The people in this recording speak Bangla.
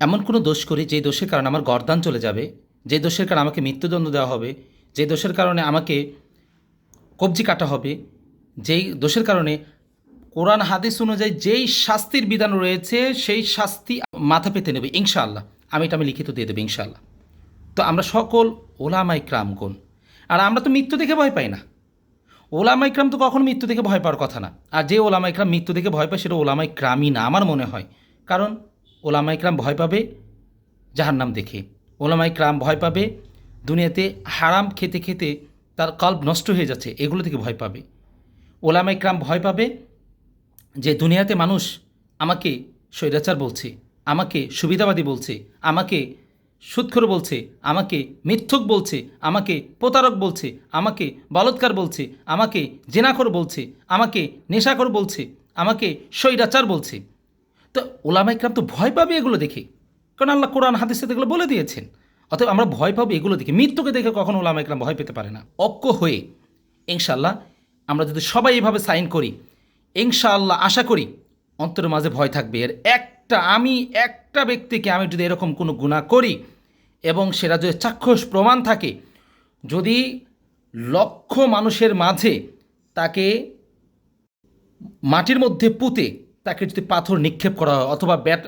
এমন কোনো দোষ করি যে দোষের কারণে আমার গরদান চলে যাবে, যে দোষের কারণে আমাকে মৃত্যুদণ্ড দেওয়া হবে, যে দোষের কারণে আমাকে কবজি কাটা হবে, যেই দোষের কারণে কোরআন হাদিস অনুযায়ী যেই শাস্তির বিধান রয়েছে, সেই শাস্তি মাথা পেতে নেবে, ইনশাআল্লাহ। আমি এটা আমি লিখিত দিয়ে দেবো, ইনশাআল্লাহ। তো আমরা সকল ওলামাই ক্রামগণ, আর আমরা তো মৃত্যু দেখে ভয় পাই না। ওলামাই ক্রাম তো কখনো মৃত্যু দেখে ভয় পাওয়ার কথা না। আর যে ওলামাই ক্রাম মৃত্যু দেখে ভয় পায়, সেটা ওলামাই ক্রামই না, আমার মনে হয়। কারণ ওলামাই ক্রাম ভয় পাবে, জাহান্নাম দেখে। ওলামাই ক্রাম ভয় পাবে, দুনিয়াতে হারাম খেতে খেতে তার কল্প নষ্ট হয়ে যাচ্ছে, এগুলো থেকে ভয় পাবে। ওলামাই ক্রাম ভয় পাবে যে দুনিয়াতে মানুষ আমাকে স্বৈরাচার বলছে, আমাকে সুবিধাবাদী বলছে, আমাকে সুৎখর বলছে, আমাকে মিথ্যুক বলছে, আমাকে প্রতারক বলছে, আমাকে বলৎকার বলছে, আমাকে জেনাকর বলছে, আমাকে নেশাকর বলছে, আমাকে স্বৈরাচার বলছে। তো ওলামা ইকরাম তো ভয় পাবে এগুলো দেখে। কারণ আল্লাহ কোরআন, হাদিসে এগুলো বলে দিয়েছেন। অতএব আমরা ভয় পাবো এগুলো দেখে। মৃত্যুকে দেখে কখনো ওলামা ইকরাম ভয় পেতে পারে না। অক্ষ হয়ে ইনশাল্লাহ আমরা যদি সবাই এভাবে সাইন করি, ইনশাআল্লাহ আশা করি অন্তরের মাঝে ভয় থাকবে। এর একটা আমি, একটা ব্যক্তিকে আমি যদি এরকম কোনো গুণা করি এবং সেটা যদি চাক্ষুষ প্রমাণ থাকে, যদি লক্ষ মানুষের মাঝে তাকে মাটির মধ্যে পুঁতে তাকে যদি পাথর নিক্ষেপ করা হয় অথবা ব্যাট